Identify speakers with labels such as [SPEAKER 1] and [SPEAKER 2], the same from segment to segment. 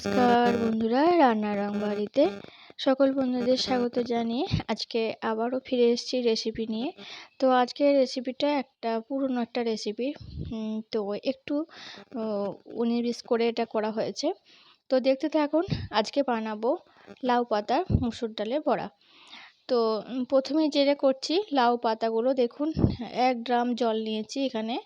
[SPEAKER 1] নমস্কার বন্ধুরা রান্না রং বাড়িতে সকল বন্ধুদের স্বাগত জানিয়ে আজকে আবারও ফিরে এসেছি রেসিপি নিয়ে। তো আজকে রেসিপিটা একটা পুরনো একটা রেসিপি তো একটু উনিবিশ করে এটা করা হয়েছে। তো দেখতে থাকুন আজকে বানাবো লাউ পাতা মুসুর ডালে বড়া। তো প্রথমেই যেটা করছি, লাউ পাতাগুলো দেখুন, এক ড্রাম জল নিয়েছি এখানে,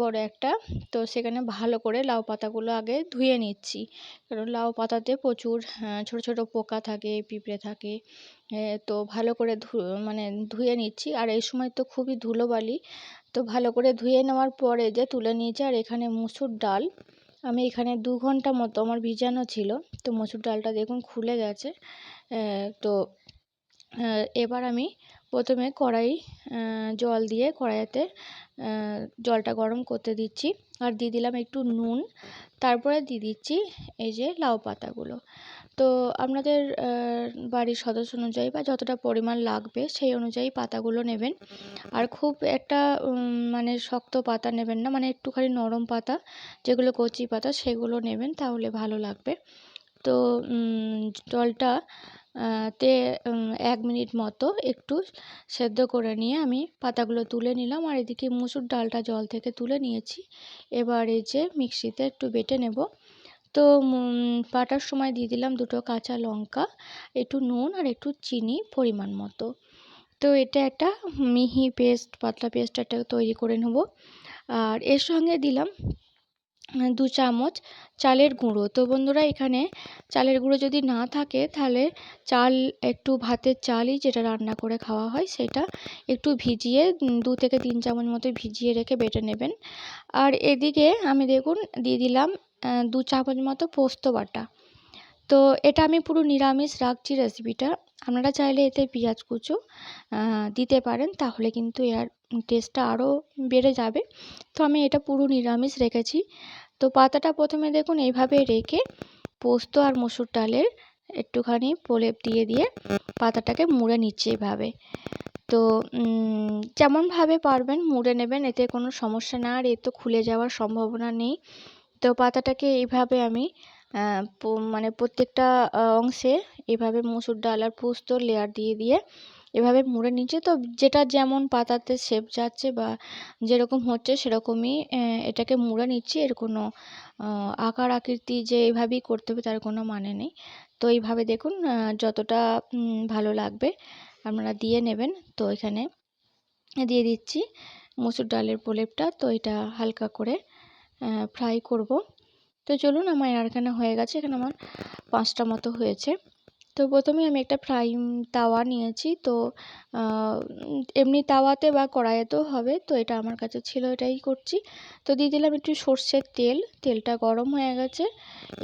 [SPEAKER 1] বড় একটা। তো সেখানে ভালো করে লাউ পাতাগুলো আগে ধুয়ে নিচ্ছি। কারণ লাউ পাতাতে প্রচুর ছোট ছোট পোকা থাকে, পিঁপড়ে থাকে তো ভালো করে ধু মানে ধুয়ে নিচ্ছি। আর এই সময় তো খুবই ধুলোবালি, তো ভালো করে ধুয়ে নেওয়ার পরে যে তুলে নিয়েছি, আর এখানে মুসুর ডাল। আমি এখানে দু ঘণ্টা মতো আমার ভিজানো ছিল, তো মসুর ডালটা দেখুন খুলে গেছে তো এবার আমি প্রথমে কড়াই জল দিয়ে কড়াইতে জলটা গরম করতে দিচ্ছি। আর দিয়ে দিলাম একটু নুন। তারপরে দিয়ে দিচ্ছি এই যে লাউ পাতাগুলো। তো আপনাদের বাড়ির সদস্য অনুযায়ী বা যতটা পরিমাণ লাগবে সেই অনুযায়ী পাতাগুলো নেবেন। আর খুব একটা মানে শক্ত পাতা নেবেন না। মানে একটুখানি নরম পাতা, যেগুলো কচি পাতা, সেগুলো নেবেন, তাহলে ভালো লাগবে। তো জলটা তে এক মিনিট মতো একটু সেদ্ধ করে নিয়ে আমি পাতাগুলো তুলে নিলাম। আর এদিকে মুসুর ডালটা জল থেকে তুলে নিয়েছি। এবার এই যে মিক্সিতে একটু বেটে নেব। তো বাটার সময় দিয়ে দিলাম দুটো কাঁচা লঙ্কা, একটু নুন আর একটু চিনি পরিমাণ মতো। তো, এটা একটা মিহি পেস্ট, পাতলা পেস্ট একটা তৈরি করে নেব। আর এর সঙ্গে দিলাম দু চামচ চালের গুঁড়ো। তো বন্ধুরা, এখানে চালের গুঁড়ো যদি না থাকে, তাহলে চাল, একটু ভাতের চালই যেটা রান্না করে খাওয়া হয়, সেটা একটু ভিজিয়ে দু থেকে তিন চামচ মতো ভিজিয়ে রেখে বেটে নেবেন। আর এদিকে আমি দেখুন, দিয়ে দিলাম দু চামচ মতো পোস্ত বাটা। তো এটা আমি পুরো নিরামিষ রাখছি রেসিপিটা আপনারা চাইলে এতে পেঁয়াজ কুচো দিতে পারেন, তাহলে কিন্তু এর টেস্টটা আরও বেড়ে যাবে। তো আমি এটা পুরো নিরামিষ রেখেছি। তো পাতাটা প্রথমে দেখুন, এইভাবে রেখে পোস্ত আর মসুর ডালের একটুখানি প্রলেপ দিয়ে দিয়ে পাতাটাকে মুড়ে নিচ্ছে এইভাবে তো যেমনভাবে পারবেন মুড়ে নেবেন, এতে কোনো সমস্যা না আর এ তো খুলে যাওয়ার সম্ভাবনা নেই। তো পাতাটাকে এইভাবে আমি মানে প্রত্যেকটা অংশে এভাবে মুসুর ডাল আর পোস্ত লেয়ার দিয়ে দিয়ে এভাবে মুড়ে নিচ্ছে। তো যেটা যেমন পাতাতে শেপ যাচ্ছে বা যেরকম হচ্ছে সেরকমই এটাকে মুড়ে নিচ্ছি। এর কোনো আকার আকৃতি যে এইভাবেই করতে হবে তার কোনো মানে নেই। তো এইভাবে দেখুন যতটা ভালো লাগবে আপনারা দিয়ে নেবেন। তো এখানে দিয়ে দিচ্ছি মুসুর ডালের প্রলেপটা। তো এটা হালকা করে ফ্রাই করব। তো চলুন আমার এখানে হয়ে গেছে, এখানে আমার পাঁচটা মতো হয়েছে। তো প্রথমে আমি একটা ফ্রাই তাওয়া নিয়েছি, তো এমনি তাওয়াতে বা কড়াইয়েতেও হবে, তো এটা আমার কাছে ছিল, এটাই করছি। তো দিয়ে দিলাম একটু সর্ষের তেল, তেলটা গরম হয়ে গেছে।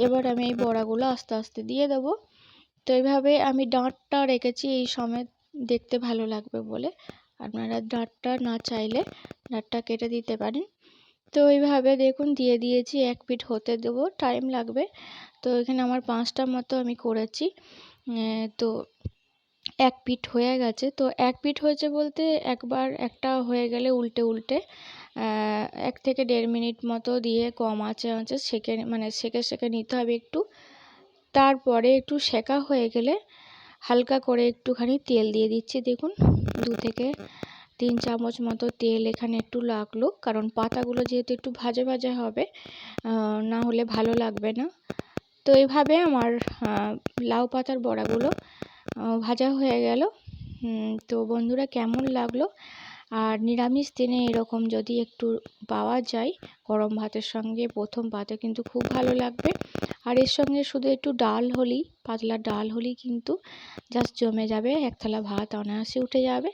[SPEAKER 1] এবার আমি এই বড়াগুলো আস্তে আস্তে দিয়ে দেবো। তো এইভাবে আমি ডাঁটটা রেখেছি এই সময়, দেখতে ভালো লাগবে বলে। আপনারা ডাঁটটা না চাইলে, ডাঁটটা কেটে দিতে পারেন। তো এইভাবে দেখুন দিয়ে দিয়েছি, এক পিঠ হতে দেবো টাইম লাগবে। তো এখানে আমার পাঁচটা মতো আমি করেছি। তো এক পিঠ হয়ে গেছে। তো এক পিঠ হয়েছে বলতে একবার একটা হয়ে গেলে উল্টে উল্টে এক থেকে দেড় মিনিট মতো দিয়ে কম আঁচে আঁচে সেকে মানে সেকে সেকে নিতে হবে একটু। তারপরে একটু সেকা হয়ে গেলে হালকা করে একটুখানি তেল দিয়ে দিচ্ছি, দেখুন, দু থেকে তিন চামচ মতো তেল এখানে একটু লাগল, কারণ পাতাগুলো যেহেতু একটু ভাজা ভাজা হবে না হলে ভালো লাগবে না। তো এইভাবে আমার লাউ পাতার বড়াগুলো ভাজা হয়ে গেল। তো বন্ধুরা কেমন লাগল? আর নিরামিষ দিনে এরকম যদি একটু পাওয়া যায়, গরম ভাতের সঙ্গে প্রথম পাতে কিন্তু খুব ভালো লাগবে। আর এর সঙ্গে শুধু একটু ডাল হলেই, পাতলা ডাল হলেই কিন্তু জাস্ট জমে যাবে, এক থালা ভাত অনায়াসে উঠে যাবে।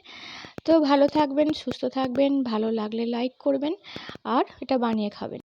[SPEAKER 1] তো ভালো থাকবেন, সুস্থ থাকবেন, ভালো লাগলে লাইক করবেন, আর এটা বানিয়ে খাবেন।